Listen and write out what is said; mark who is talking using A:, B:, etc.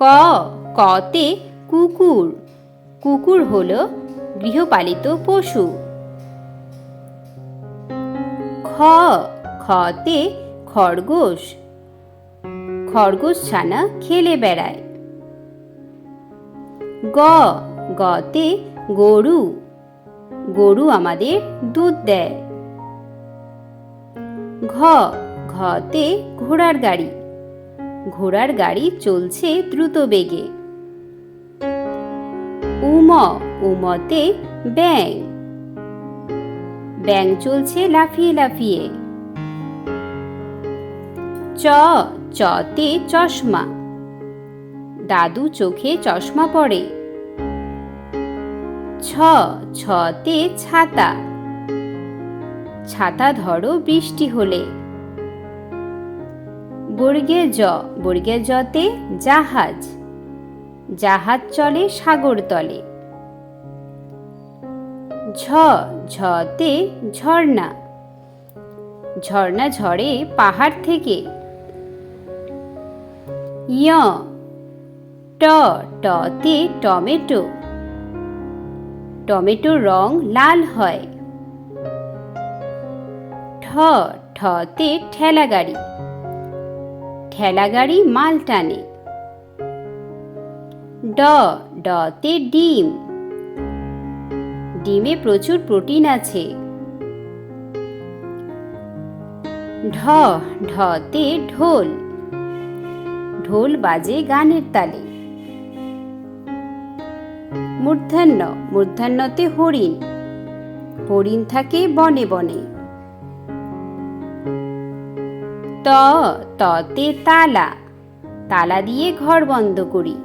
A: ক, কতে কুকুর। কুকুর হলো গৃহপালিত পশু। খ খতে খরগোশ। খরগোশ ছানা খেলে বেড়ায়। গ, গতে গরু। গরু আমাদের দুধ দেয়। ঘ, ঘতে ঘোড়ার গাড়ি। ঘোড়ার গাড়ি চলছে দ্রুত বেগে। উম, উমতে ব্যাং। ব্যাং চলছে লাফিয়ে লাফিয়ে। চ, চতে চশমা। দাদু চোখে চশমা পরে। ছ, ছতে ছাতা। ছাতা ধরো বৃষ্টি হলে। বর্গে জ, বর্গে জতে জাহাজ। জাহাজ চলে সাগর তলে। ঝ, ঝতে ঝর্ণা। ঝর্ণা ঝরে পাহাড় থেকে। য় ট, টতে টমেটো। টমেটোর রং লাল হয়। ঠ, ঠতে ঠেলা গাড়ি ঠেলা গাড়ি মাল টানে। ড ডতে ডিম। ডিমে প্রচুর প্রোটিন আছে। ঢ ঢতে ঢোল। ঢোল বাজে গানের তালে। মূর্ধন্য, মূর্ধন্যতে হরিণ। হরিণ থাকে বনে বনে। ত ততে তালা। তালা দিয়ে ঘর বন্ধ করি।